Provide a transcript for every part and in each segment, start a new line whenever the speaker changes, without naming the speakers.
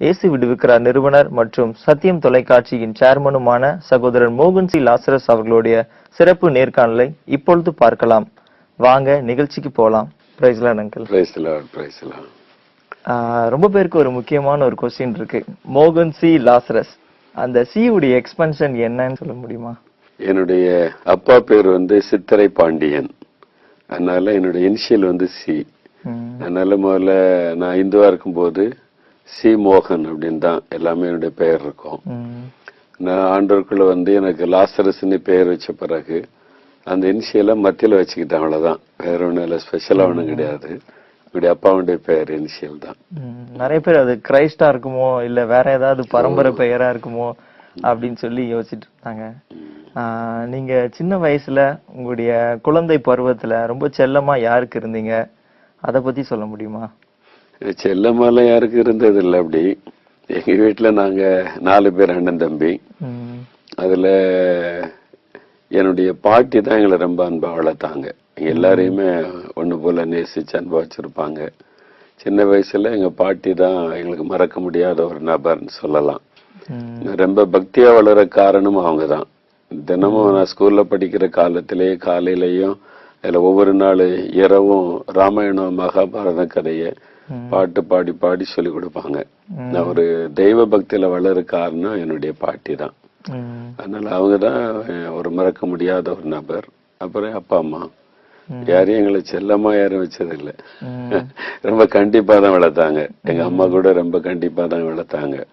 இயேசு விடுவிக்கிறார் நிறுவனர் மற்றும் சத்தியம் தொலைக்காட்சியின் சேர்மனுமான சகோதரர் மோகன் சி. லாசரஸ் அவர்களுடைய சிறப்பு நேர்காணலை இப்பொழுது பார்க்கலாம். வாங்க நிகழ்ச்சிக்கு போலாம். பிரைஸ்லாம் அங்கிள் ரொம்ப பேருக்கு ஒரு முக்கியமான ஒரு கொஸ்டின் இருக்கு. மோகன் சி. லாசரஸ் அந்த சி உடைய எக்ஸ்பென்ஷன் என்னன்னு சொல்ல முடியுமா?
என்னுடைய அப்பா பேர் வந்து சித்திரை பாண்டியன். அதனால என்னுடைய இனிஷியல் வந்து சி அதனால முதல்ல நான் இந்துவா இருக்கும்போது சி மோகன் அப்படின்னு தான் எல்லாமே என்னுடைய பெயர் இருக்கும். நான் ஆண்டவருக்குள்ள வந்து எனக்கு லாசரஸ்னு பெயர் வச்ச பிறகு அந்த இனிஷியலை மத்தியில வச்சுக்கிட்டேன் அவ்வளவுதான். வேற ஒன்றும் இல்லை ஸ்பெஷலாக ஒன்றும் கிடையாது. என்னுடைய அப்பாவுடைய பெயர் இனிஷியல் தான்.
நிறைய பேர் அது கிரைஸ்டா இருக்குமோ இல்ல வேற ஏதாவது பரம்பரை பெயரா இருக்குமோ அப்படின்னு சொல்லி யோசிச்சுட்டு இருந்தாங்க. நீங்க சின்ன வயசுல உங்களுடைய குழந்தை பருவத்துல ரொம்ப செல்லமா யாருக்கு இருந்தீங்க? அத பத்தி சொல்ல முடியுமா?
செல்லமாலாம் யாருக்கும் இருந்தது இல்லை அப்படி. எங்க வீட்டுல நாங்க நாலு பேர் அண்ணன் தம்பி. அதுல என்னுடைய பாட்டி தான் எங்களை ரொம்ப அன்பா வளர்த்தாங்க. எல்லாரையுமே ஒண்ணு போல நேசிச்சு அன்பா வச்சிருப்பாங்க. சின்ன வயசுல எங்க பாட்டி தான் எங்களுக்கு மறக்க முடியாத ஒரு நபர்னு சொல்லலாம். ரொம்ப பக்தியா வளர காரணம் அவங்க தான். தினமும் நான் ஸ்கூல்ல படிக்கிற காலத்திலேயே காலையிலயும் அதுல ஒவ்வொரு நாள் இரவும் ராமாயணம் மகாபாரத கதையை. பாட்டு பாடி பாடி சொல்லி கொடுப்பாங்க. நான் ஒரு தெய்வ பக்தியில வளர காரணம் என்னுடைய பாட்டி தான். அதனால அவங்க தான் ஒரு மறக்க முடியாத ஒரு நபர். அப்புறம் அப்பா அம்மா. யாரையும் எங்களை செல்லமா யாரும் வச்சதில்லை. ரொம்ப கண்டிப்பா தான் வளர்த்தாங்க. எங்க அம்மா கூட ரொம்ப கண்டிப்பா தான் வளர்த்தாங்க.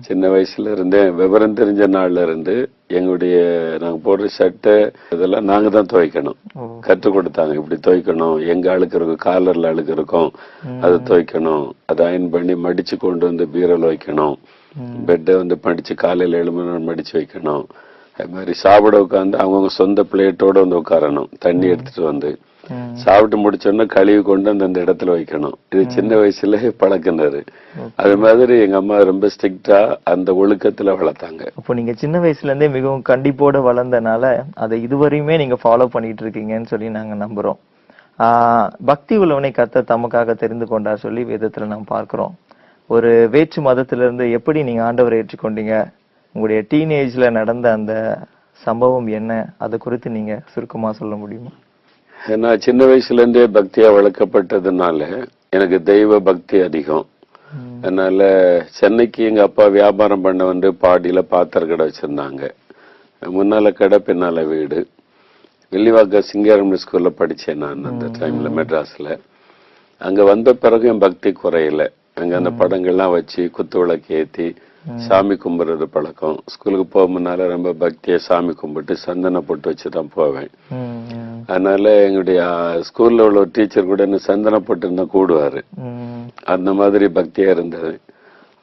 சின்ன வயசுல இருந்தே விவரம் தெரிஞ்ச நாள்ல இருந்து எங்களுடைய நாங்க போடுற சட்டை இதெல்லாம் நாங்க தான் துவைக்கணும். கற்றுக் கொடுத்தாங்க. இப்படி துவைக்கணும். எங்க அழுக்கு இருக்கும் காலர்ல அழுக்கு இருக்கும். அதை துவைக்கணும். அதை அயன் பண்ணி மடிச்சு கொண்டு வந்து பீரோல வைக்கணும். பெட்டை வந்து மடிச்சு காலையில எழுமணும் மடிச்சு வைக்கணும். அது மாதிரி சாப்பிட உட்காந்து அவங்கவுங்க சொந்த பிளேட்டோட வந்து உட்காரணும். தண்ணி எடுத்துட்டு வந்து. சாப்பிட்டு முடிச்சோன்னா கழுவி கொண்டு வந்து அந்த இடத்துல வைக்கணும். இது சின்ன வயசுல பழக்கினாரு அது மாதிரி எங்க அம்மா ரொம்ப ஸ்ட்ரிக்டா அந்த ஒழுக்கத்துல வளர்த்தாங்க.
அப்போ நீங்க சின்ன வயசுல இருந்தே மிகவும் கண்டிப்போட வளர்ந்தனால அதை இதுவரையுமே நீங்க ஃபாலோ பண்ணிட்டு இருக்கீங்கன்னு சொல்லி நாங்க நம்புறோம். பக்தி உள்ளவனை கத்த தமக்காக தெரிந்து கொண்டார் சொல்லி வேதத்துல நாம் பார்க்கிறோம். ஒரு வேற்று மதத்திலிருந்து எப்படி நீங்க ஆண்டவரை ஏற்றுக்கொண்டீங்க? உங்களுடைய டீனேஜ்ல நடந்த அந்த சம்பவம் என்ன? அதை குறித்து நீங்க சுருக்கமா சொல்ல முடியுமா?
நான் சின்ன வயசுல இருந்தே பக்தியா வளர்க்கப்பட்டதுனால எனக்கு தெய்வ பக்தி அதிகம். அதனால சென்னைக்கு எங்க அப்பா வியாபாரம் பண்ண வந்து பாடியில பாத்திர கடை வச்சிருந்தாங்க. முன்னால கடை பின்னால வீடு. வெள்ளிவாக்க சிங்காரம் ஸ்கூல்ல படிச்சேன் நான் அந்த டைம்ல மெட்ராஸ்ல. அங்க வந்த பிறகு என் பக்தி குறையல. அங்க அந்த படங்கள்லாம் வச்சு குத்து விளக்கு ஏத்தி சாமி கும்பிடுறது பழக்கம். ஸ்கூலுக்கு போக முன்னால ரொம்ப பக்தியா சாமி கும்பிட்டு சந்தன போட்டு வச்சு தான் போவேன் அதனால எங்களுடைய ஸ்கூல்ல உள்ள ஒரு டீச்சர் கூட என்ன சந்தன போட்டு இருந்தா கூடுவாரு அந்த மாதிரி பக்தியா இருந்தது.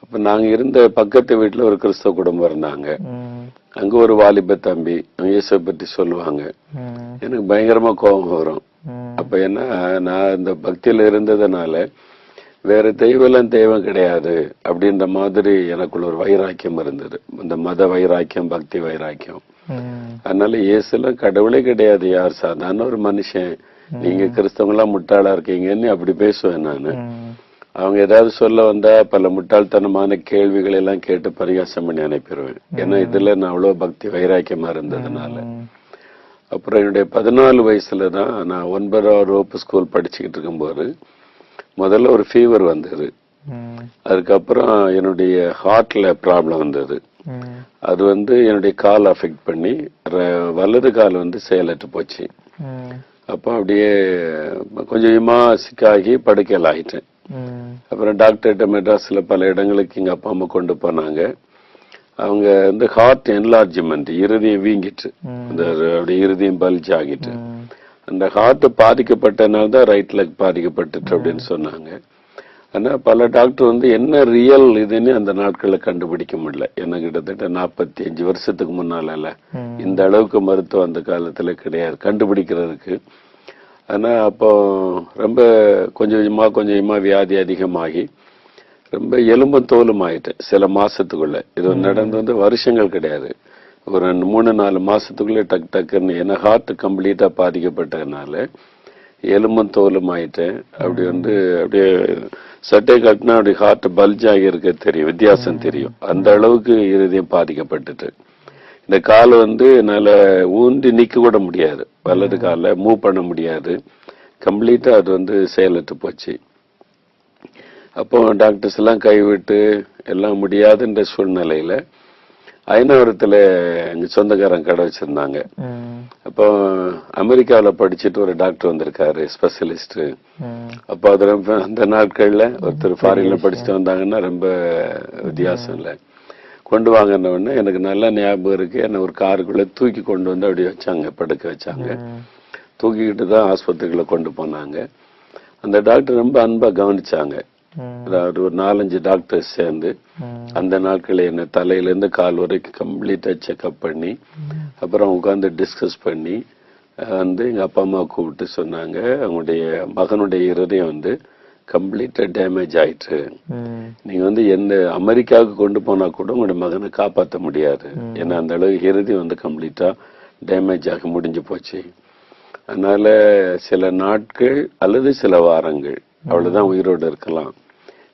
அப்ப நாங்க இருந்த பக்கத்து வீட்டுல ஒரு கிறிஸ்தவ குடும்பம் இருந்தாங்க. அங்க ஒரு வாலிப தம்பி இயேசுவை பத்தி சொல்லுவாங்க. எனக்கு பயங்கரமா கோபம் வரும். அப்ப என்ன நான் இந்த பக்தியில இருந்ததுனால வேற தெய்வம் தெய்வம் கிடையாது அப்படின்ற மாதிரி எனக்குள்ள ஒரு வைராக்கியம் இருந்தது. இந்த மத வைராக்கியம் பக்தி வைராக்கியம். அதனால இயேசுலாம் கடவுளே கிடையாது யார் சாதாரண ஒரு மனுஷன். நீங்க கிறிஸ்தவங்களாம் முட்டாளா இருக்கீங்கன்னு அப்படி பேசுவேன் நானு. அவங்க ஏதாவது சொல்ல வந்தா பல முட்டாள்தனமான கேள்விகளை எல்லாம் கேட்டு பரிகாசம் பண்ணி அனுப்பிடுவேன் ஏன்னா இதுல நான் அவ்வளவு பக்தி வைராக்கியமா இருந்ததுனால. அப்புறம் என்னுடைய பதினாலு வயசுல தான் நான் ஒன்பதாவது வகுப்பு ஸ்கூல் படிச்சுக்கிட்டு இருக்கும்போது முதல்ல ஒரு ஃபீவர் வந்தது. அதுக்கப்புறம் என்னுடைய ஹார்ட்ல ப்ராப்ளம் வந்தது. அது வந்து என்னுடைய கால் அஃபெக்ட் பண்ணி வலது கால் வந்து செயலற்று போச்சு. அப்போ அப்படியே கொஞ்சமா சிக்காகி படுக்கையில் ஆயிட்டேன்.
ம்,
அப்புறம் டாக்டர்கிட்ட மெட்ராஸ்ல பல இடங்களுக்கு எங்க அப்பா அம்மா கொண்டு போனாங்க. அவங்க வந்து ஹார்ட் என்லார்ஜ்மெண்ட் இருதயம் வீங்கிட்டு. அந்த அப்படியே இருதயம் பல்ஜ் ஆகிட்டு. அந்த ஹார்ட் பாதிக்கப்பட்டனால தான் ரைட் லெக் பாதிக்கப்பட்டுட்டு அப்படின்னு சொன்னாங்க. ஆனா பல டாக்டர் வந்து என்ன ரியல் இதுன்னு அந்த நாட்கள்ல கண்டுபிடிக்க முடியல. என்ன கிட்டத்தட்ட நாற்பத்தி அஞ்சு வருஷத்துக்கு முன்னால. இந்த அளவுக்கு மருத்துவம் அந்த காலத்துல கிடையாது. கண்டுபிடிக்கிறதுக்கு. ஆனா அப்போ ரொம்ப கொஞ்சம் கொஞ்சமா கொஞ்சம் கொஞ்சமா வியாதி அதிகமாகி ரொம்ப எலும்பும் தோலும் ஆயிட்டேன் சில மாசத்துக்குள்ள. இது நடந்து வந்து வருஷங்கள் கிடையாது. ஒரு ரெண்டு மூணு நாலு மாசத்துக்குள்ள டக் டக்குன்னு ஏன்னா ஹார்ட் கம்ப்ளீட்டா பாதிக்கப்பட்டதுனால எலும்பும் தோலும் ஆயிட்டேன் அப்படி வந்து அப்படியே சட்டை கட்டினா அப்படி ஹார்ட் பல்ஜ் ஆகி இருக்க தெரியும் வித்தியாசம் தெரியும். அந்த அளவுக்கு இருதயம் பாதிக்கப்பட்டுட்டு. இந்த கால் வந்து என்னால ஊன்றி நிக்க கூட முடியாது. வலது கால மூவ் பண்ண முடியாது. கம்ப்ளீட்டா அது வந்து செயலற்று போச்சு. அப்போ டாக்டர்ஸ் எல்லாம் கைவிட்டு எல்லாம் முடியாதுன்ற சூழ்நிலையில ஐநாவரத்துல எங்க சொந்தக்காரன் கடை வச்சிருந்தாங்க. அப்போ அமெரிக்காவுல படிச்சுட்டு ஒரு டாக்டர் வந்திருக்காரு ஸ்பெஷலிஸ்ட் அப்போ அது ரொம்ப அந்த நாட்கள்ல ஒருத்தர் ஃபாரின்ல படிச்சுட்டு வந்தாங்கன்னா ரொம்ப வித்தியாசம் இல்லை கொண்டு வாங்கின உடனே எனக்கு நல்ல ஞாபகம் இருக்கு. என்ன ஒரு காருக்குள்ள தூக்கி கொண்டு வந்து அப்படி வச்சாங்க படுக்க வச்சாங்க. தூக்கிக்கிட்டு தான் ஆஸ்பத்திரிக்குள்ள கொண்டு போனாங்க. அந்த டாக்டர் ரொம்ப அன்பா கவனிச்சாங்க. அதாவது ஒரு நாலஞ்சு டாக்டர்ஸ் சேர்ந்து
அந்த
நாட்களில் என்ன தலையில இருந்து கால் வரைக்கும் கம்ப்ளீட்டா செக்அப் பண்ணி அப்புறம் உட்காந்து டிஸ்கஸ் பண்ணி வந்து எங்க அப்பா அம்மா கூப்பிட்டு சொன்னாங்க அவங்களுடைய மகனுடைய இருதயம் வந்து கம்ப்ளீட்டா டேமேஜ் ஆயிட்டு.
ம்,
நீங்க வந்து எந்த அமெரிக்காவுக்கு கொண்டு போனா கூட உங்களுடைய மகனை காப்பாற்ற முடியாது. ஏன்னா அந்த அளவுக்கு இருதயம் வந்து கம்ப்ளீட்டா டேமேஜ் ஆகி முடிஞ்சு போச்சு. அதனால சில நாட்கள் அல்லது சில வாரங்கள் அவ்வளவுதான் உயிரோடு இருக்கலாம்.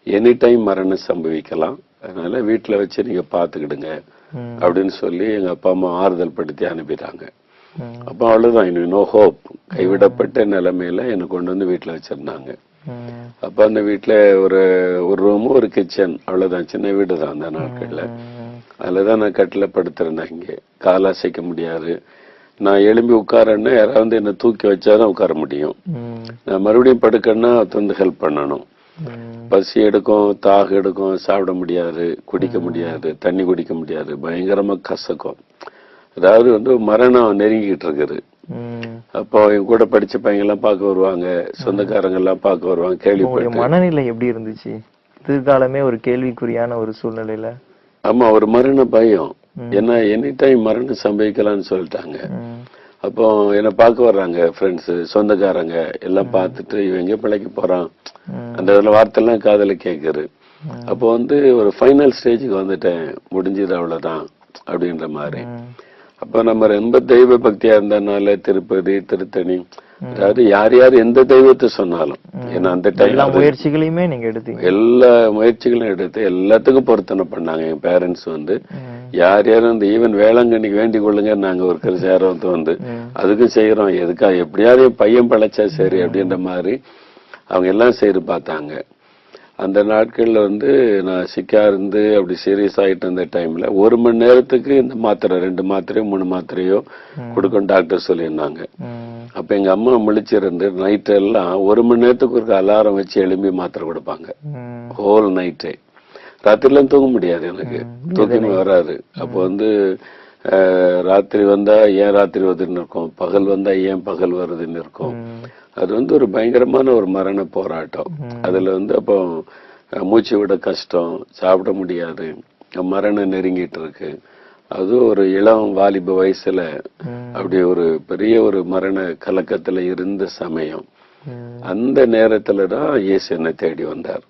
எனி டைம் மரணம் சம்பவிக்கலாம். அதனால வீட்டுல வச்சு நீங்க பாத்துக்கிடுங்க
ம்,
அப்படின்னு சொல்லி எங்க அப்பா அம்மா ஆறுதல் படுத்தி அனுப்பிட்டாங்க அப்போ அவ்வளவுதான். இன்னும் நோ ஹோப் கைவிடப்பட்ட நிலைமையில என்னை கொண்டு வந்து வீட்டுல வச்சிருந்தாங்க. அப்ப அந்த வீட்ல ஒரு ஒரு ரூமும் ஒரு கிச்சன் அவ்வளவுதான். சின்ன வீடு தான் அந்த நாட்கள்ல.
ம்,
அதுலதான் நான் கட்டில படுத்திருந்தேன் இங்கே. கால் அசைக்க முடியாது. நான் எழும்பி உட்காரன்னா யாராவது என்ன தூக்கி வச்சாதான் உட்கார முடியும். நான் மறுபடியும் படுக்கன்னா வந்து ஹெல்ப் பண்ணணும். பசி எடுக்கும் தாக எடுக்கும் சாப்பிட முடியாது குடிக்க முடியாது தண்ணி குடிக்க முடியாது பயங்கரமா கசக்கும். அதாவது வந்து மரணம் நெருங்கிட்டு இருக்குது. அப்போ என் கூட படிச்ச பையங்க எல்லாம் பார்க்க வருவாங்க சொந்தக்காரங்க எல்லாம் பார்க்க வருவாங்க கேள்விப்பட்டு.
மனநிலை எப்படி இருந்துச்சு? எதிர்காலமே ஒரு கேள்விக்குறியான ஒரு சூழ்நிலையில?
ஆமா ஒரு மரண பயம். ஏன்னா எனி டைம் மரணம் சம்பவிக்கலாம்னு சொல்லிட்டாங்க. அப்போ என்னை பார்க்க வர்றாங்க ஃப்ரெண்ட்ஸ் சொந்தக்காரங்க. எல்லாம் பார்த்துட்டு இவன் எங்க பிழைக்க போறான்.
ம்,
அந்த இதுல வார்த்தைலாம் காதுல கேக்குது அப்போ வந்து ஒரு ஃபைனல் ஸ்டேஜுக்கு வந்துட்டேன். முடிஞ்சது அவ்வளவுதான் அப்படின்ற மாதிரி. அப்ப நம்ம ரொம்ப தெய்வ பக்தியா இருந்தனால திருப்பதி திருத்தணி அதாவது யார் யார் எந்த தெய்வத்தை சொன்னாலும் ஏன்னா அந்த
எல்லா
டைம்
முயற்சிகளையுமே நீங்க எடுத்தீங்க.
எல்லா முயற்சிகளும் எடுத்து எல்லாத்துக்கும் பொருத்தனை பண்ணாங்க. என் பேரண்ட்ஸ் வந்து யார் யாரும் இந்த ஈவன் வேளாங்கண்ணிக்கு வேண்டிக் கொள்ளுங்க நாங்க ஒரு சேரம் வந்து அதுக்கும் செய்யறோம் எதுக்கா எப்படியாவது பையன் பழைச்சா சரி அப்படின்ற மாதிரி அவங்க எல்லாம் செய்து பார்த்தாங்க. அந்த நாட்கள்ல வந்து நான் சிக்கா இருந்து அப்படி சீரியஸ் ஆயிட்டு இருந்த டைம்ல ஒரு மணி நேரத்துக்கு இந்த மாத்திரை ரெண்டு மாத்திரையோ மூணு மாத்திரையோ கொடுக்கும் டாக்டர் சொல்லியிருந்தாங்க. அப்ப எங்க அம்மா முழிச்சிருந்து நைட் எல்லாம் ஒரு மணி நேரத்துக்கு ஒரு அலாரம் வச்சு எழும்பி மாத்திரை கொடுப்பாங்க. ஹோல் நைட்டே ராத்திரிலாம் தூங்க முடியாது எனக்கு. தூக்கமே வராது. அப்போ வந்து ராத்திரி வந்தா ஏன் ராத்திரி வருதுன்னு இருக்கும் பகல் வந்தா ஏன் பகல் வருதுன்னு இருக்கும்? அது வந்து ஒரு பயங்கரமான ஒரு மரண போராட்டம். அதுல வந்து அப்போ மூச்சு விட கஷ்டம் சாப்பிட முடியாது மரணம் நெருங்கிட்டு இருக்கு. அது ஒரு இளம் வாலிப வயசுல அப்படி ஒரு பெரிய ஒரு மரண கலக்கத்துல இருந்த சமயம். அந்த நேரத்துல தான் இயேசு என்னை தேடி வந்தார்.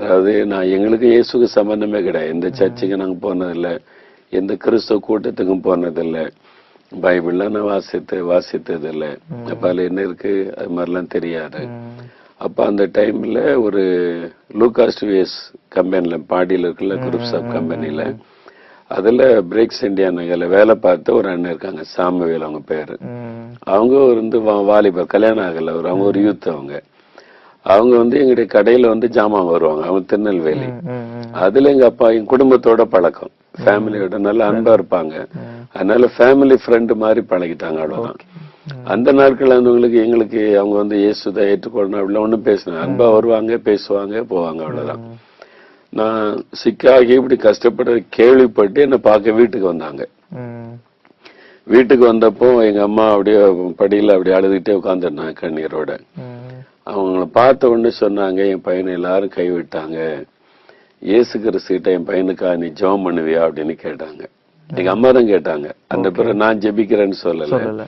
அதாவது நான் எங்களுக்கு இயேசுக்கு சம்பந்தமே கிடையாது. எந்த சர்ச்சுக்கு நாங்க போனதில்ல. எந்த கிறிஸ்தவ கூட்டத்துக்கும் போனதில்ல. பைபிள்லாம் நான் வாசித்து வாசித்ததில்ல. அப்ப அதுல என்ன இருக்கு? அது மாதிரிலாம் தெரியாது. அப்ப அந்த டைம்ல ஒரு லூகாஸ் டுவேஸ் கம்பெனில பாடியில இருக்குல்ல குரூப்ஸ் ஆஃப் கம்பெனில. அதுல பிரேக்ஸ் இந்தியா நகர்ல வேலை பார்த்த ஒரு அண்ணன் இருக்காங்க சாமுவேல் அவங்க பேரு. அவங்க வந்து வாலிபர் கல்யாணம் ஆகல ஒரு அவங்க ஒரு யூத் அவங்க. அவங்க வந்து எங்களுடைய கடையில வந்து ஜாமான் வருவாங்க அவங்க திருநெல்வேலி. அதுல எங்க அப்பா எங்க குடும்பத்தோட பழக்கம். ஃபேமிலியோட நல்ல அன்பா இருப்பாங்க. அதனால ஃபேமிலி ஃப்ரெண்ட் மாதிரி பழகிட்டாங்க அவ்வளவுதான். அந்த நாட்கள் இருந்தவங்களுக்கு எங்களுக்கு அவங்க வந்து இயேசுதை ஏற்றுக்கொள்ளணும் அப்படிலாம் ஒண்ணும் பேசினாங்க அன்பா வருவாங்க பேசுவாங்க போவாங்க அவ்வளவுதான். நான் சிக்காகி இப்படி கஷ்டப்பட்டு கேள்விப்பட்டு என்னை பார்க்க வீட்டுக்கு வந்தாங்க. வீட்டுக்கு வந்தப்போ எங்க அம்மா அப்படியே படியில அப்படி அழுதுகிட்டே உட்காந்துருந்தாங்க கண்ணீரோட. அவங்கள பார்த்த உடனே சொன்னாங்க என் பையனை எல்லாரும் கைவிட்டாங்க. இயேசு கிறிஸ்துகிட்ட என் பையனுக்கா நீ ஜெபம் பண்ணுவியா? அப்படின்னு கேட்டாங்க. எங்க அம்மா தான் கேட்டாங்க. அந்த பிறகு நான் ஜெபிக்கிறேன்னு சொல்லல.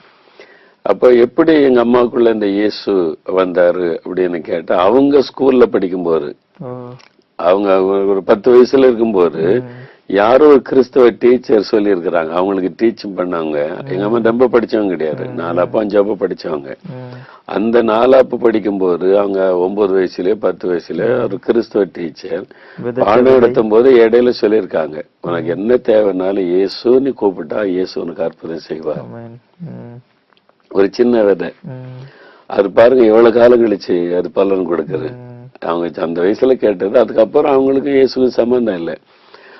அப்ப எப்படி எங்க அம்மாவுக்குள்ள இந்த இயேசு வந்தாரு அப்படின்னு கேட்டா அவங்க ஸ்கூல்ல படிக்கும்போது.
ஓ,
அவங்க ஒரு- ஒரு பத்து வயசுல இருக்கும்போது யாரோ ஒரு கிறிஸ்தவ டீச்சர் சொல்லி இருக்கிறாங்க அவங்களுக்கு டீச்சிங் பண்ணவங்க. எங்க அம்மா ரொம்ப படிச்சவங்க கிடையாது. நாலாப்பு அஞ்சாப்பு படிச்சவங்க. அந்த நாலாப்பு படிக்கும்போது அவங்க ஒன்பது வயசுலயே பத்து வயசுல ஒரு கிறிஸ்தவ டீச்சர் பாடம் நடத்தும் போது இடையில சொல்லியிருக்காங்க. உனக்கு என்ன தேவைனாலும் இயேசுன்னு கூப்பிட்டா இயேசு உனக்கு அற்புதம் செய்வார். ஒரு சின்ன விதை. அது பாருங்க எவ்வளவு காலம் கழிச்சு அது பலன் கொடுக்குது. அவங்க அந்த வயசுல கேட்டது. அதுக்கப்புறம் அவங்களுக்கு இயேசுக்கு சம்பந்தம் இல்லை.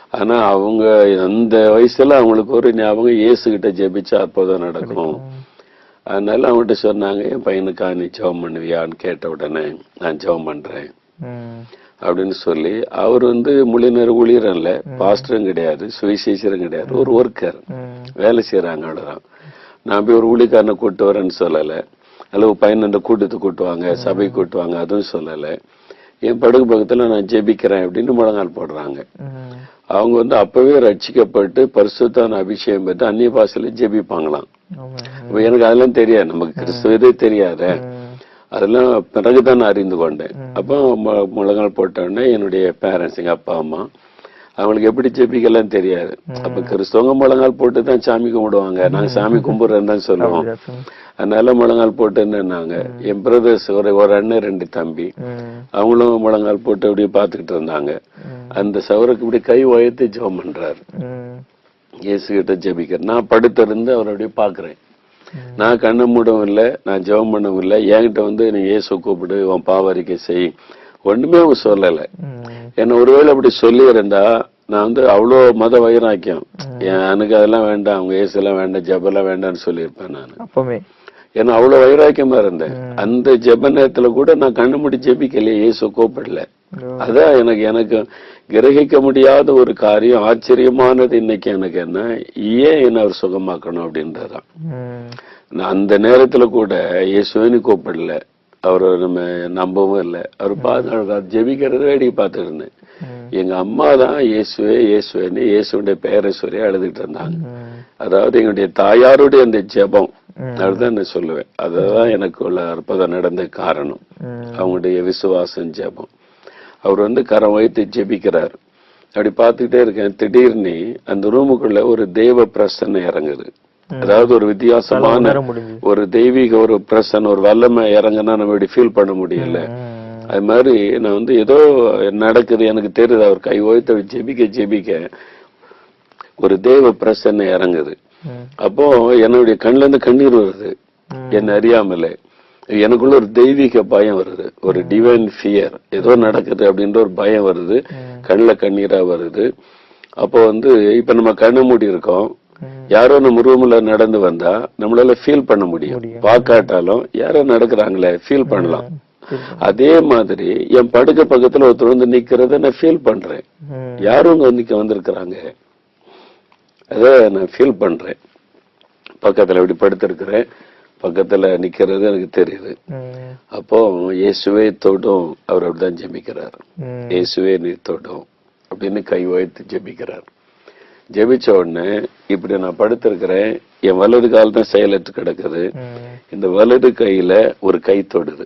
ஆனா அவங்க அந்த வயசுல அவங்களுக்கு ஒரு ஞாபகம் இயேசு கிட்ட ஜெபிச்சா அற்புதம் நடக்கும். அதனால அவங்ககிட்ட சொன்னாங்க என் பையனுக்கா நீ ஜெபம் பண்ணுவியான்னு கேட்ட உடனே நான் ஜெபம் பண்றேன். அப்படின்னு சொல்லி அவர் வந்து முழு நேர ஊழியரும் இல்ல பாஸ்டரும் கிடையாது சுவிசேஷரும் கிடையாது ஒரு ஒர்க்கர். வேலை செய்யறாங்க அவ்வளவுதான். நான் போய் ஒரு ஊழிக்காரனை கூட்டு வரேன்னு சொல்லல. அல்லது பையன் அந்த கூட்டத்தை கூட்டுவாங்க சபை கூட்டுவாங்க அதுவும் சொல்லல. என் படுகு பக்கத்துல நான் ஜெபிக்கிறேன் அப்படின்னு முழங்கால் போடுறாங்க. அவங்க வந்து அப்பவே ரட்சிக்கப்பட்டு பரிசுத்தான அபிஷேகம் பெற்று அந்நிய பாஷையில ஜெபிப்பாங்களாம். எனக்கு அதெல்லாம் தெரியாது. நமக்கு கிறிஸ்துவதே தெரியாத. அதெல்லாம் பிறகுதான் நான் அறிந்து கொண்டேன். அப்போ முழங்கால் போட்ட உடனே என்னுடைய பேரண்ட்ஸ் எங்க அப்பா அம்மா அவங்களுக்கு எப்படி ஜெபிக்கலாம் தெரியாது. அப்ப கிறிஸ்தவங்க முழங்கால் போட்டு தான் சாமி கும்பிடுவாங்க. நாங்க சாமி கும்பிடுறேன்னு தான் சொல்லுவோம். அதனால முழங்கால் போட்டு நின்னாங்க என் பிரதர்ஸ் ஒரு ஒரு அண்ணன் ரெண்டு தம்பி. அவங்களும் முழங்கால் போட்டு அப்படியே பார்த்துக்கிட்டு இருந்தாங்க. அந்த சவருக்கு இப்படி கை உயர்த்தி ஜெபம் பண்றாரு. இயேசு கிட்ட ஜெபிக்கிறேன். நான் படுத்திருந்து அவர் அப்படியே பாக்குறேன். நான் கண்ணை மூடவும் இல்லை நான் ஜெபம் பண்ணவும் இல்லை. என்கிட்ட வந்து நீ இயேசு கூப்பிடு உன் பாவரிக்கை செய். ஒண்ணுமே அவங்க சொல்லலை. என்ன ஒருவேளை அப்படி சொல்லி இருந்தா நான் வந்து அவ்வளோ மத வைராக்கியம். எனக்கு அதெல்லாம் வேண்டாம் அவங்க இயேசு எல்லாம் வேண்டாம் ஜெபெல்லாம் வேண்டாம்னு சொல்லியிருப்பேன் நான். ஏன்னா அவ்வளவு வைராக்கியமா இருந்தேன். அந்த ஜெப நேரத்துல கூட நான் கண்ணு மூடி ஜெபிக்கலையே இயேசு கூப்பிடல. அதான் எனக்கு எனக்கு கிரகிக்க முடியாத ஒரு காரியம் ஆச்சரியமானது இன்னைக்கு எனக்கு என்ன ஏன் என்ன அவர் சுகமாக்கணும் அப்படின்றதான் அந்த நேரத்துல கூட இயேசுவின்னு கூப்பிடல. அவரை நம்ம நம்பவும் இல்லை. அவர் பார்த்து ஜெபிக்கிறது வேடிக்கை பார்த்துட்டு இருந்தேன். எங்க அம்மா தான் இயேசுவே இயேசுவேன்னு இயேசுடைய பெயரை சொல்லி அழுதுட்டு இருந்தாங்க. அதாவது எங்களுடைய தாயாருடைய அந்த ஜெபம். அதுதான் நான் சொல்லுவேன். அதுதான் எனக்கு உள்ள அற்புதம் நடந்த காரணம். அவங்களுடைய விசுவாசம் ஜெபம். அவர் வந்து கரம் வைத்து ஜெபிக்கிறார். அப்படி பார்த்துக்கிட்டே இருக்கேன். திடீர்னு அந்த ரூமுக்குள்ள ஒரு தெய்வ பிரசன்னை இறங்குது. அதாவது ஒரு வித்தியாசமான ஒரு தெய்வீக ஒரு பிரசன் ஒரு வல்லமை இறங்குனா நம்ம இப்படி ஃபீல் பண்ண முடியல. அது மாதிரி நான் வந்து ஏதோ நடக்குது எனக்கு தெரியுது அவர் கை ஓய்த்து ஜெபிக்க ஜெபிக்க ஒரு தெய்வ பிரசன்னை இறங்குது. அப்போ என்னுடைய கண்ணுல இருந்து கண்ணீர் வருது. என்ன அறியாமலே. எனக்குள்ள ஒரு தெய்வீக பயம் வருது. ஒரு டிவைன் ஃபியர் ஏதோ நடக்குது அப்படின்ற ஒரு பயம் வருது. கண்ணுல கண்ணீரா வருது. அப்போ வந்து இப்ப நம்ம கண்ணு மூடி இருக்கோம். யாரோ நம்ம ரூம்ல நடந்து வந்தா நம்மளால ஃபீல் பண்ண முடியும். பார்க்காட்டாலும் யாரோ நடக்கிறாங்களே ஃபீல் பண்ணலாம். அதே மாதிரி என் படுக்க பக்கத்துல ஒருத்தர் வந்து நிக்கிறத நான் ஃபீல் பண்றேன். யாரும் இங்க நிக்க வந்திருக்கிறாங்க அத நான் ஃபீல் பண்றேன் பக்கத்துல இப்படி படுத்திருக்கிறேன் பக்கத்துல நிக்கிறது எனக்கு தெரியுது. அப்போ இயேசுவே தொடும் அவர் அப்படிதான் ஜெபிக்கிறார். இயேசுவே நீ தொடும் அப்படின்னு கை வைத்து ஜெபிக்கிறார் ஜெபிச்ச உடனே இப்படி நான் படுத்திருக்கிறேன் என் வலது கால் தான் செயலற்று கிடக்குது. இந்த வலது கையில ஒரு கை தொடுது.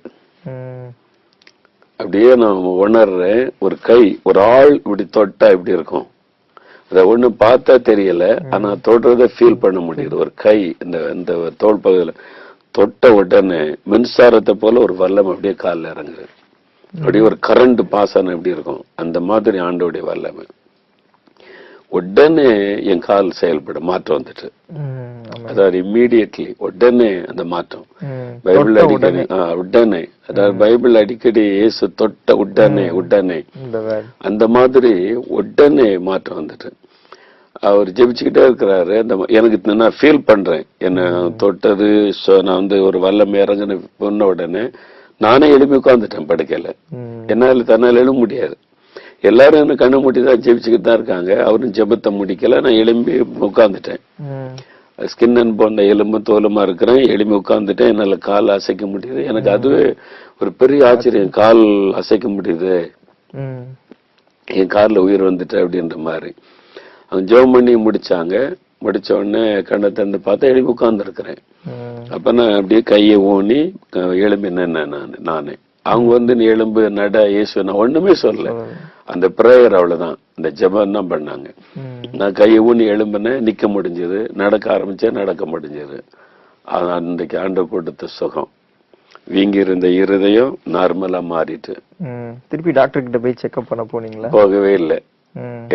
அப்படியே நான் உணர்றேன் ஒரு கை ஒரு ஆள் இப்படி தொட்டா இப்படி இருக்கும்? அத ஒண்ணு பார்த்தா தெரியல ஆனா தொடுறத ஃபீல் பண்ண முடியுது. ஒரு கை இந்த இந்த தோல் பகுதியில தொட்ட உடனே மின்சாரத்தை போல ஒரு வல்லம் அப்படியே கால்ல இறங்குது. அப்படியே ஒரு கரண்ட் பாஸ் ஆன எப்படி இருக்கும்? அந்த மாதிரி ஆண்டோடைய வல்லமை. உடனே என் கால் செயல்படும் மாற்றம் வந்துட்டு. அதாவது இம்மீடியட்லி உடனே அந்த மாற்றம். பைபிள் அடிக்கடி உடனே. அதாவது பைபிள் அடிக்கடி இயேசு தொட்ட உடனே உடனே. அந்த மாதிரி உடனே மாற்றம் வந்துட்டு. அவர் ஜெபிச்சுக்கிட்டே இருக்கிறாரு. அந்த எனக்கு நான் ஃபீல் பண்றேன். என்ன தொட்டது so நான் வந்து ஒரு வல்லம் இறங்குன பொண்ண உடனே நானே எழுப்பி உட்காந்துட்டேன் படுக்கையில. என்னால தன்னால் எழுத முடியாது. எல்லாரும் என்ன கண்ணு மூடி தான் ஜெபிச்சுக்கிட்டு தான் இருக்காங்க. அவரும் ஜெபத்தை முடிக்கல. நான் எழும்பி உட்காந்துட்டேன். ஸ்கின் அண்ட் போன எலும்பு தோலுமா இருக்கிறேன். எலும்பி உட்கார்ந்துட்டேன். என்னால கால் அசைக்க முடியுது. எனக்கு அதுவே ஒரு பெரிய ஆச்சரியம். கால் அசைக்க முடியுது. என் கால்ல உயிர் வந்துட்டு அப்படின்ற மாதிரி. அவங்க ஜெபம் பண்ணி முடிச்சாங்க. முடிச்ச உடனே கண்ணை திறந்து பார்த்தா எழுப்பி உட்கார்ந்துருக்கிறேன்.
ம்.
அப்ப நான் அப்படியே கையை ஊனி எழும்பி நின்னேன் நான் நானே. அவங்க வந்து நீ எலும்பு நட இயேசு நான் ஒண்ணுமே சொல்லல. அந்த ப்ரேயர் அவ்வளவுதான். இந்த ஜெபம் தான் பண்ணாங்க. நான் கையை ஊனி எழும்பினேன் நிக்க முடிஞ்சது. நடக்க ஆரம்பிச்சேன் நடக்க முடிஞ்சது. அது அன்றைக்கு ஆண்டு கொடுத்த சுகம். வீங்கி இருந்த இருதயம் நார்மலா மாறிட்டு.
திருப்பி டாக்டர் கிட்ட போய் செக்அப் பண்ண போனீங்களா?
போகவே இல்லை.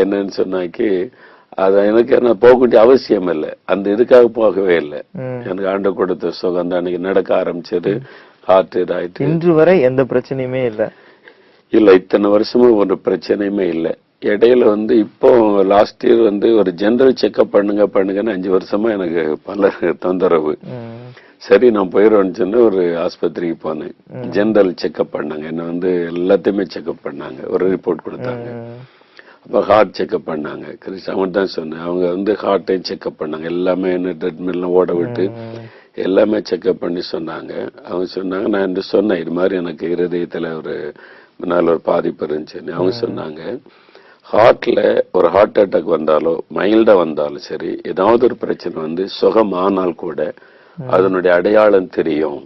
என்னன்னு சொன்னாக்கி அது எனக்கு நான் போக வேண்டிய அவசியம் இல்லை. அந்த இதுக்காக போகவே இல்லை. எனக்கு ஆண்டு கொடுத்த சுகம் தான். அன்னைக்கு நடக்க ஆரம்பிச்சது. ஹார்ட் இதாயிட்டு
இன்று வரை எந்த பிரச்சனையுமே இல்ல.
இல்ல இத்தனை வருஷமும் ஒரு பிரச்சனையுமே இல்லை. இடையில வந்து இப்போ லாஸ்ட் இயர் வந்து ஒரு ஜெனரல் செக்அப் பண்ணுங்க பண்ணுங்கன்னு அஞ்சு வருஷமா எனக்கு பல தொந்தரவு. சரி நான் போயிடுவேன்னு சொன்னு ஒரு ஆஸ்பத்திரிக்கு போனேன். ஜெனரல் செக்அப் பண்ணாங்க. என்ன வந்து எல்லாத்தையுமே செக்அப் பண்ணாங்க. ஒரு ரிப்போர்ட் கொடுத்தாங்க. அப்ப ஹார்ட் செக்அப் பண்ணாங்க. அவன் தான் சொன்னேன். அவங்க வந்து ஹார்ட்டையும் செக்அப் பண்ணாங்க. எல்லாமே என்ன ட்ரெட்மில்லாம் ஓட விட்டு. எல்லாமே செக்அப் பண்ணி சொன்னாங்க. அவங்க சொன்னாங்க நான் என்று சொன்னேன். இது மாதிரி எனக்கு இருதயத்துல ஒரு முன்னால் ஒரு பாதிப்பு இருந்துச்சுன்னு அவங்க சொன்னாங்க. ஹார்ட்ல ஒரு ஹார்ட் அட்டாக் வந்தாலோ மைல்டா வந்தாலும் சரி ஏதாவது ஒரு பிரச்சனை வந்து சுகம் ஆனால் கூட அதனுடைய அடையாளம் தெரியும்.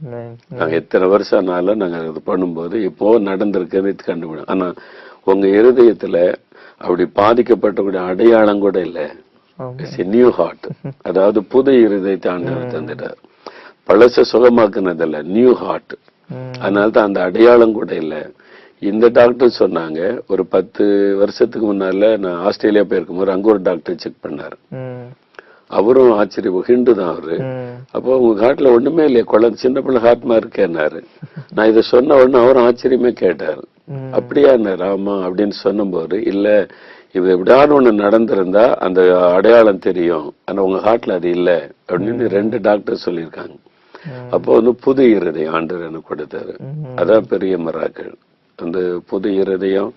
ம்.
நாங்க எத்தனை வருஷம் ஆனாலும் நாங்க இது பண்ணும்போது இப்போ நடந்திருக்குன்னு இது கண்டுபிடிக்கும் ஆனா உங்க இருதயத்துல அப்படி பாதிக்கப்பட்டக்கூடிய அடையாளம் கூட இல்லை. நியூ ஹார்ட் அதாவது புது இருதயத்தை ஆண்டவர் தந்துட்டார் பழச சுகமாக்குனதில்ல நியூ ஹார்ட். அதனால தான் அந்த அடையாளம் கூட இல்ல. இந்த டாக்டர் சொன்னாங்க ஒரு பத்து வருஷத்துக்கு முன்னால நான் ஆஸ்திரேலியா போயிருக்கும்போது அங்க ஒரு டாக்டர் செக் பண்ணாரு. அவரும் ஆச்சரியம் ஹிண்டு தான் அவரு. அப்போ உங்க ஹார்ட்ல ஒண்ணுமே இல்லையா குழந்தை சின்ன பிள்ளை ஹார்ட் மாதிரி இருக்கேன்னாரு நான் இதை சொன்ன உடனே அவரும் ஆச்சரியமே கேட்டாரு. அப்படியா ஆமா அப்படின்னு சொன்னபோது இல்ல இது எப்படியாவது ஒண்ணு நடந்திருந்தா அந்த அடையாளம் தெரியும். ஆனா உங்க ஹார்ட்ல அது இல்ல. அப்படின்னு ரெண்டு டாக்டர் சொல்லியிருக்காங்க. அப்போ வந்து புது இருதயம் ஆண்டவர் எனக்கு கொடுத்தாரு. அதான் பெரிய மராக்கள் அந்த புது இருதயம்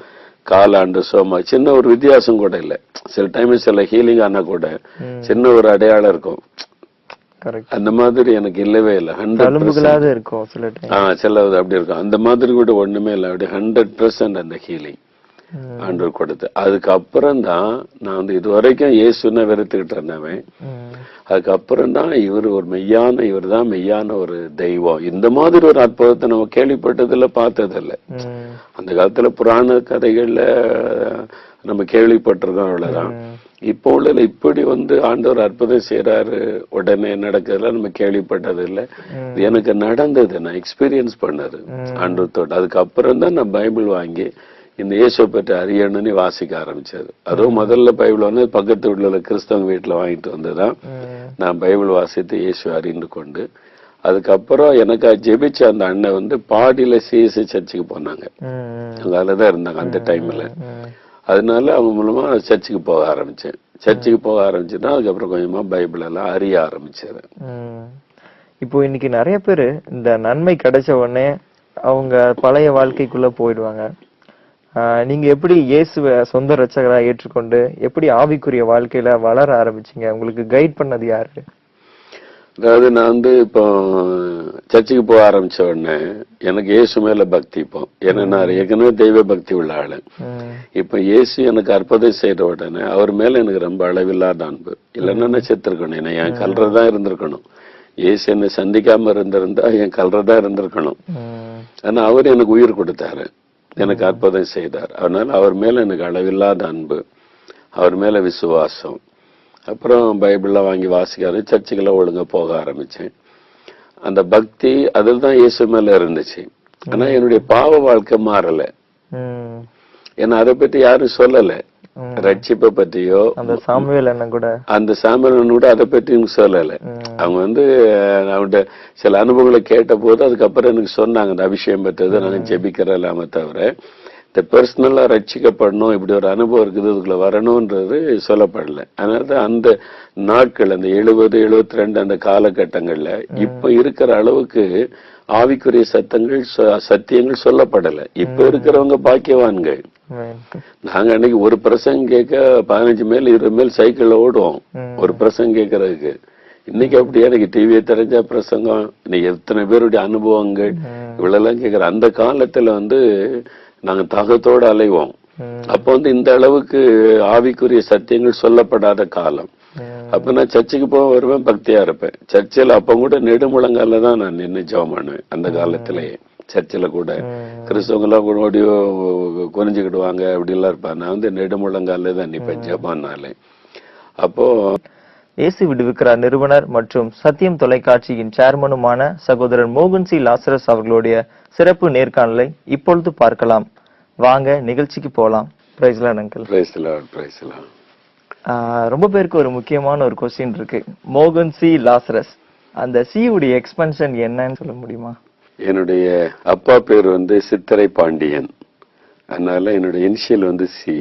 காலாண்டு சோமா சின்ன ஒரு வித்தியாசம் கூட இல்ல. சில டைம் சில ஹீலிங் ஆனா கூட. சின்ன ஒரு அடையாளம் இருக்கும். அந்த மாதிரி எனக்கு இல்லவே இல்லை. ஹண்ட்ரட்
இருக்கும் சில
அப்படி இருக்கும். அந்த மாதிரி கூட ஒண்ணுமே இல்லை. அப்படி ஹண்ட்ரட் பர்சன்ட் அந்த ஹீலிங். ஆண்டவர் கொடுத்து. அதுக்கப்புறம் தான் நான் வந்து இது வரைக்கும் இயேசுன்னு வெறுத்துக்கிட்டு இருந்தவன். அதுக்கப்புறம் தான் இவர் ஒரு மெய்யான இவர் தான் மெய்யான ஒரு தெய்வம். இந்த மாதிரி ஒரு அற்புதத்தை நம்ம கேள்விப்பட்டதில்ல பார்த்ததில்ல. அந்த காலத்துல புராண கதைகள்ல நம்ம கேள்விப்பட்டிருக்கோம் அவ்வளவுதான். இப்போ உள்ள இப்படி வந்து ஆண்டவர் அற்புதம் செய்யறாரு உடனே நடக்கிறதுல நம்ம கேள்விப்பட்டது இல்ல எனக்கு நடந்தது நான் எக்ஸ்பீரியன்ஸ் பண்ணது
ம்.
ஆண்டவத்தோட அதுக்கப்புறம் தான் நான் பைபிள் வாங்கி இந்த இயேசுவை பற்றி அறியணும்னு வாசிக்க ஆரம்பிச்சது அதுவும் முதல்ல பைபிள் வந்து பக்கத்து வீட்டுல உள்ள கிறிஸ்தவங்க வீட்டுல வாங்கிட்டு வந்ததுதான்
ம்.
நான் பைபிள் வாசித்து இயேசு அறிந்து கொண்டு அதுக்கப்புறம் எனக்கு ஜெபிச்ச அந்த அண்ணன் வந்து பாடியில சிஎஸ்சி சர்ச்சுக்கு போனாங்க. அங்கால தான் இருந்தாங்க அந்த டைம்ல. அதனால அவங்க மூலமா சர்ச்சுக்கு போக ஆரம்பிச்சேன் சர்ச்சுக்கு போக ஆரம்பிச்சுன்னா அதுக்கப்புறம் கொஞ்சமா பைபிள் எல்லாம் அறிய ஆரம்பிச்சது.
இப்போ இன்னைக்கு நிறைய பேரு இந்த நன்மை கிடைச்ச உடனே அவங்க பழைய வாழ்க்கைக்குள்ள போயிடுவாங்க நீங்க எப்படி இயேசுவை சொந்த ரட்சகரா ஏற்றுக்கொண்டு எப்படி ஆவிக்குரிய வாழ்க்கையில வளர ஆரம்பிச்சீங்க? உங்களுக்கு கைட் பண்ணது யாரு?
அதாவது நான் வந்து இப்போ சர்ச்சுக்கு போக ஆரம்பிச்ச உடனே எனக்கு இயேசு மேல பக்தி இப்போ. ஏன்னா நான் ஏற்கனவே தெய்வ பக்தி உள்ள ஆளு. இப்ப இயேசு எனக்கு அற்புதம் செய்த உடனே அவர் மேல எனக்கு ரொம்ப அளவில்லாத அன்பு. இல்லைன்னா செத்துருக்கணும் என்ன என் கல்றதா இருந்திருக்கணும். இயேசு என்னை சந்திக்காம இருந்திருந்தா என் கல்றதா இருந்திருக்கணும். ஆனா அவர் எனக்கு உயிர் கொடுத்தாரு. எனக்கு அற்புதம் செய்தார். அதனால அவர் மேல எனக்கு அளவில்லாத அன்பு அவர் மேல விசுவாசம். அப்புறம் பைபிள்லாம் வாங்கி வாசிக்க ஆரம்பிச்சு சர்ச்சுக்கெல்லாம் ஒழுங்கா போக ஆரம்பிச்சேன். அந்த பக்தி அதில் தான் இயேசு மேல இருந்துச்சு. ஆனா என்னுடைய பாவ வாழ்க்கை மாறல. ஏன்னா அதை பத்தி யாரும் சொல்லல. ரட்சிப்பை பத்தியோ
அந்த சாமுவேல் அண்ணன் கூட.
அந்த சாமியல் கூட அதை பத்தியும் சொல்லல. அவங்க வந்து அவன்கிட்ட சில அனுபவங்களை கேட்ட போது அதுக்கப்புறம் எனக்கு சொன்னாங்க அந்த அபிஷேகம் பெற்றது நான் ஜெபிக்கிற இல்லாம தவிர இந்த பர்சனலா ரட்சிக்கப்படணும் இப்படி ஒரு அனுபவம் இருக்குது இதுக்குள்ள வரணும்ன்றது சொல்லப்படல. அதனால தான் அந்த நாட்கள் அந்த எழுபது எழுபத்தி ரெண்டு அந்த காலகட்டங்கள்ல இப்ப இருக்கிற அளவுக்கு ஆவிக்குரிய சத்தங்கள் சத்தியங்கள் சொல்லப்படல. இப்ப இருக்கிறவங்க பாக்கியவான்கள். நாங்க அன்னைக்கு ஒரு பிரசங்கம் கேட்க பதினஞ்சு மேல் இருபது மேல் சைக்கிள்ல ஓடுவோம்
ம்.
ஒரு பிரசங்கம் கேட்கறதுக்கு இன்னைக்கு அப்படியே எனக்கு டிவியை தெரிஞ்ச பிரசங்கம் இன்னைக்கு எத்தனை பேருடைய அனுபவங்கள்
ம்.
இவ்வளவு கேட்கிற அந்த காலத்துல வந்து நாங்க தாகத்தோட அலைவோம்
ம்.
அப்போ வந்து இந்த அளவுக்கு ஆவிக்குரிய சத்தியங்கள் சொல்லப்படாத காலம். அப்ப நான் சர்ச்சுக்கு போக வருவேன் பக்தியா இருப்பேன் சர்ச்சில் அப்ப கூட நெடுமுழங்கால தான் நான் நின்று ஜெபம் பண்ணுவேன் அந்த காலத்திலேயே சர்ச்சில் கூட
ம்.
கிறிஸ்தவங்க எல்லாம் கூட ஓடியோ குனிஞ்சுக்கிடுவாங்க அப்படி எல்லாம் இருப்பாங்க. நான் வந்து நெடுமுழங்கால தான் நிப்பேன் ஜெபம்னாலே. அப்போ
இயேசு விடுவிக்கிறார் நிறுவனர் மற்றும் சத்தியம் தொலைக்காட்சியின் சேர்மனுமான சகோதரர் மோகன் சி. லாசரஸ் அவர்களுடைய சிறப்பு நேர்காணலை இப்பொழுது பார்க்கலாம். வாங்க நிகழ்ச்சிக்கு போலாம் பிரைஸ்லான் அங்கிள்
பிரைஸ்லாம்
ரொம்ப பேருக்கு ஒரு முக்கியமான ஒரு கொஸ்டின் இருக்கு. மோகன் சி. லாசரஸ் அந்த சி உடைய எக்ஸ்பென்ஷன் என்னன்னு சொல்ல முடியுமா?
என்னுடைய அப்பா பேர் வந்து சித்திரை பாண்டியன். அதனால என்னுடைய இனிஷியல் வந்து சி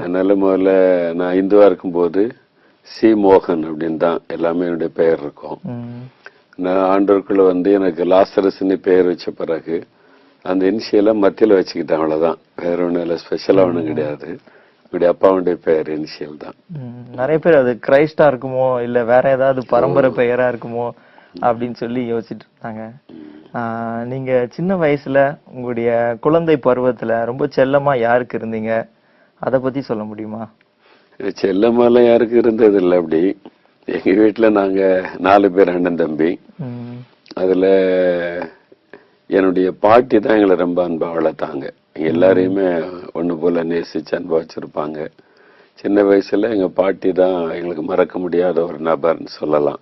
அதனால முதல்ல நான் இந்துவா இருக்கும்போது சி மோகன் அப்படின்னு தான் எல்லாமே என்னுடைய பெயர் இருக்கும். நான் ஆண்டவருக்குள்ள வந்து எனக்கு லாசரஸ்னு பெயர் வச்ச பிறகு அந்த இனிஷியலை மத்தியில வச்சுக்கிட்டேன் அவ்வளவுதான். வேற ஒண்ணும் இல்லை ஸ்பெஷலா ஒண்ணும் கிடையாது. என்னுடைய அப்பாவுடைய பெயர் இனிஷியல் தான்.
நிறைய பேர் அது கிரைஸ்டா இருக்குமோ இல்ல வேற ஏதாவது பரம்பரை பெயரா இருக்குமோ அப்படின்னு சொல்லி யோசிச்சுட்டு இருந்தாங்க. நீங்க சின்ன வயசுல உங்களுடைய குழந்தை பருவத்துல ரொம்ப செல்லமா யாருக்கு இருந்தீங்க? அத பத்தி சொல்ல முடியுமா?
செல்லமாலாம் யாருக்கும் இருந்தது இல்லை அப்படி. எங்க வீட்டுல நாங்க நாலு பேர் அண்ணன் தம்பி. அதுல என்னுடைய பாட்டி தான் எங்களை ரொம்ப அன்பா வளர்த்தாங்க. எல்லாரையுமே ஒண்ணு போல நேசிச்சு அன்பா வச்சிருப்பாங்க. சின்ன வயசுல எங்க பாட்டி தான் எங்களுக்கு மறக்க முடியாத ஒரு நபர்னு சொல்லலாம்.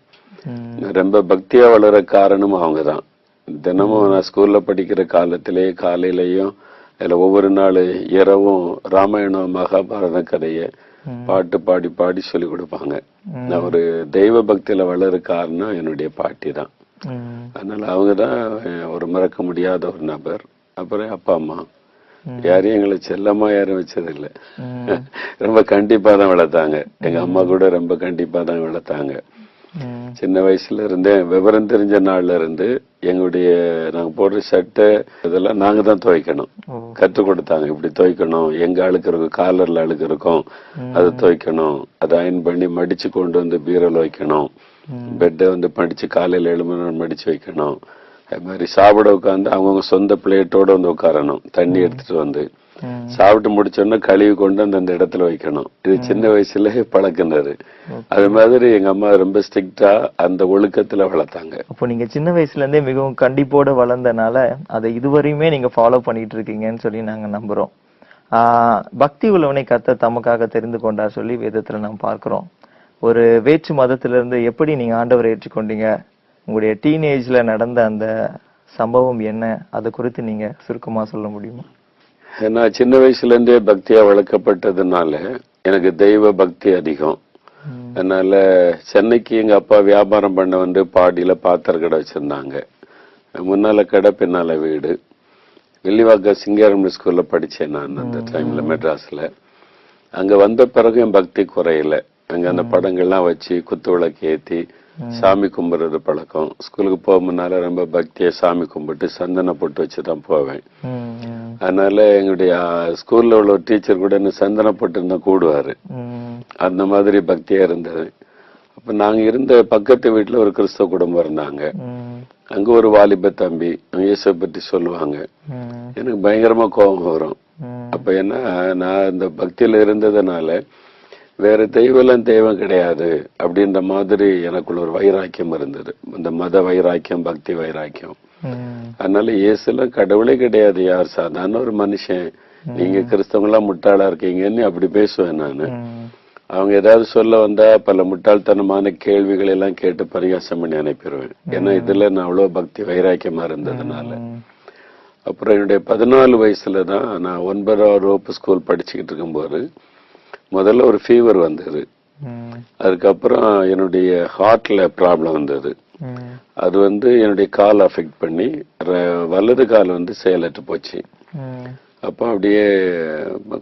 ரொம்ப பக்தியா வளர காரணமும் அவங்க தான். தினமும் நான் ஸ்கூல்ல படிக்கிற காலத்திலேயே காலையிலயும் அதுல ஒவ்வொரு நாள் இரவும் ராமாயணம் மகாபாரத கதையை. பாட்டு பாடி பாடி சொல்லி கொடுப்பாங்க. நான் ஒரு தெய்வ பக்தியில வளர காரணம் என்னுடைய பாட்டி தான். அதனால அவங்க தான் ஒரு மறக்க முடியாத ஒரு நபர். அப்புறம் அப்பா அம்மா. யாரையும் எங்களை செல்லமா யாரும் வச்சது இல்ல
ம்,
ரொம்ப கண்டிப்பா தான் வளர்த்தாங்க. எங்க அம்மா கூட ரொம்ப கண்டிப்பா தான் வளர்த்தாங்க. சின்ன வயசுல இருந்தே விவரம் தெரிஞ்ச நாள்ல இருந்து எங்களுடைய நாங்க போடுற சட்டை இதெல்லாம் நாங்க தான் துவைக்கணும். கற்றுக் கொடுத்தாங்க. இப்படி துவைக்கணும். எங்க அழுக்கு இருக்கும் காலர்ல அழுக்கு இருக்கும் அதை துவைக்கணும். அதை அயன் பண்ணி மடிச்சு கொண்டு வந்து பீரோல வைக்கணும். பெட்டை வந்து மடிச்சு காலையில எழுமணும் மடிச்சு வைக்கணும். அது மாதிரி சாப்பிட உட்காந்து அவங்கவுங்க சொந்த பிளேட்டோட வந்து உட்காரணும். தண்ணி எடுத்துட்டு வந்து. சாப்பிட்டு முடிச்சோன்னா கழுவி கொண்டு அந்த இடத்துல வைக்கணும். இது சின்ன வயசுல பழக்கினது. அது மாதிரி எங்க அம்மா ரொம்ப ஸ்ட்ரிக்டா அந்த ஒழுக்கத்துல வளர்த்தாங்க.
அப்போ நீங்க சின்ன வயசுல இருந்தே மிகவும் கண்டிப்போட வளர்ந்தனால அதை இதுவரையுமே நீங்க ஃபாலோ பண்ணிட்டு இருக்கீங்கன்னு சொல்லி நாங்க நம்புறோம். பக்தி உள்ளவனை கத்த தமக்காக தெரிந்து கொண்டார் சொல்லி வேதத்துல நாம் பார்க்கிறோம். ஒரு வேற்று மதத்திலிருந்து எப்படி நீங்க ஆண்டவரை ஏற்றுக்கொண்டீங்க? உங்களுடைய டீனேஜ்ல நடந்த அந்த சம்பவம் என்ன? அதை குறித்து நீங்க சுருக்கமா சொல்ல முடியுமா?
நான் சின்ன வயசுல இருந்தே பக்தியா வளர்க்கப்பட்டதுனால எனக்கு தெய்வ பக்தி அதிகம். அதனால சென்னைக்கு எங்க அப்பா வியாபாரம் பண்ண வந்து பாடியில பாத்திர கடை வச்சிருந்தாங்க. முன்னால கடை பின்னால வீடு. வெள்ளிவாக்க சிங்காரம் ஸ்கூல்ல படிச்சேன் நான் அந்த டைம்ல மெட்ராஸ்ல. அங்க வந்த பிறகு என் பக்தி குறையல. அங்க அந்த படங்கள்லாம் வச்சு குத்து விளக்கு ஏத்தி சாமி கும்பிடுறது பழக்கம். ஸ்கூலுக்கு போக முன்னால ரொம்ப பக்தியா சாமி கும்பிட்டு சந்தன போட்டு வச்சு தான் போவேன் அதனால எங்களுடைய ஸ்கூல்ல உள்ள ஒரு டீச்சர் கூட என்ன சந்தன போட்டு தான் கூடுவாரு அந்த மாதிரி பக்தியா இருந்தது. அப்ப நாங்க இருந்த பக்கத்து வீட்டுல ஒரு கிறிஸ்தவ குடும்பம் இருந்தாங்க. அங்க ஒரு வாலிப தம்பி இயேசுவை பத்தி சொல்லுவாங்க. எனக்கு பயங்கரமா கோபம் வரும். அப்ப என்ன நான் இந்த பக்தியில இருந்ததுனால வேற தெய்வம் தெய்வம் கிடையாது அப்படின்ற மாதிரி எனக்குள்ள ஒரு வைராக்கியம் இருந்தது. இந்த மத வைராக்கியம் பக்தி வைராக்கியம். அதனால இயேசுலாம் கடவுளே கிடையாது. யார் சாதாரண ஒரு மனுஷன். நீங்க கிறிஸ்தவங்களாம் முட்டாளா இருக்கீங்கன்னு அப்படி பேசுவேன் நானு. அவங்க ஏதாவது சொல்ல வந்தா பல முட்டாள்தனமான கேள்விகளை எல்லாம் கேட்டு பரிகாசம் பண்ணி அனுப்பிடுவேன். ஏன்னா இதுல நான் அவ்வளவு பக்தி வைராக்கியமா இருந்ததுனால. அப்புறம் என்னுடைய பதினாலு வயசுல தான் நான் ஒன்பதாவது வகுப்பு ஸ்கூல் படிச்சுக்கிட்டு இருக்கும்போது முதல்ல ஒரு ஃபீவர் வந்தது. அதுக்கப்புறம் என்னுடைய ஹார்ட்ல ப்ராப்ளம் வந்தது. அது வந்து என்னுடைய கால் அஃபெக்ட் பண்ணி வலது கால் வந்து செயலற்று போச்சு. அப்போ அப்படியே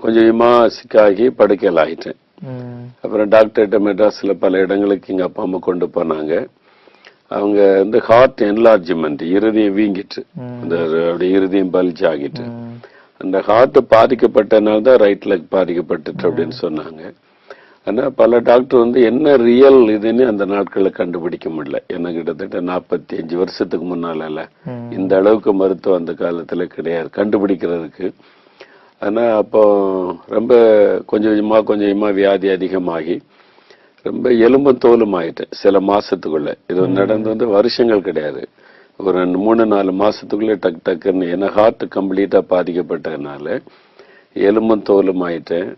கொஞ்சமா சிக்காகி படுக்கையில் ஆயிட்டேன்.
ம்,
அப்புறம் டாக்டர்கிட்ட மெட்ராஸ்ல பல இடங்களுக்கு எங்க அப்பா அம்மா கொண்டு போனாங்க. அவங்க வந்து ஹார்ட் என்லார்ஜ்மெண்ட் இருதயம் வீங்கிட்டு. அந்த அப்படியே இருதயம் பல்ஜ் ஆகிட்டு. அந்த ஹார்ட் பாதிக்கப்பட்டனால தான் ரைட் லெக் பாதிக்கப்பட்டுட்டு அப்படின்னு சொன்னாங்க. ஆனா பல டாக்டர் வந்து என்ன ரியல் இதுன்னு அந்த நாட்கள்ல கண்டுபிடிக்க முடியல. என்ன கிட்டத்தட்ட நாற்பத்தி அஞ்சு வருஷத்துக்கு முன்னால. இந்த அளவுக்கு மருத்துவம் அந்த காலத்துல கிடையாது. கண்டுபிடிக்கிறதுக்கு. ஆனா அப்போ ரொம்ப கொஞ்சம் கொஞ்சமா கொஞ்சம் கொஞ்சமா வியாதி அதிகமாகி ரொம்ப எலும்பும் தோலும் ஆயிட்டேன் சில மாசத்துக்குள்ள. இது நடந்து வந்து வருஷங்கள் கிடையாது. ஒரு ரெண்டு மூணு நாலு மாதத்துக்குள்ளே டக் டக்குன்னு ஏன்னா ஹார்ட் கம்ப்ளீட்டாக பாதிக்கப்பட்டதுனால எலும்பும் தோலும் ஆயிட்டேன்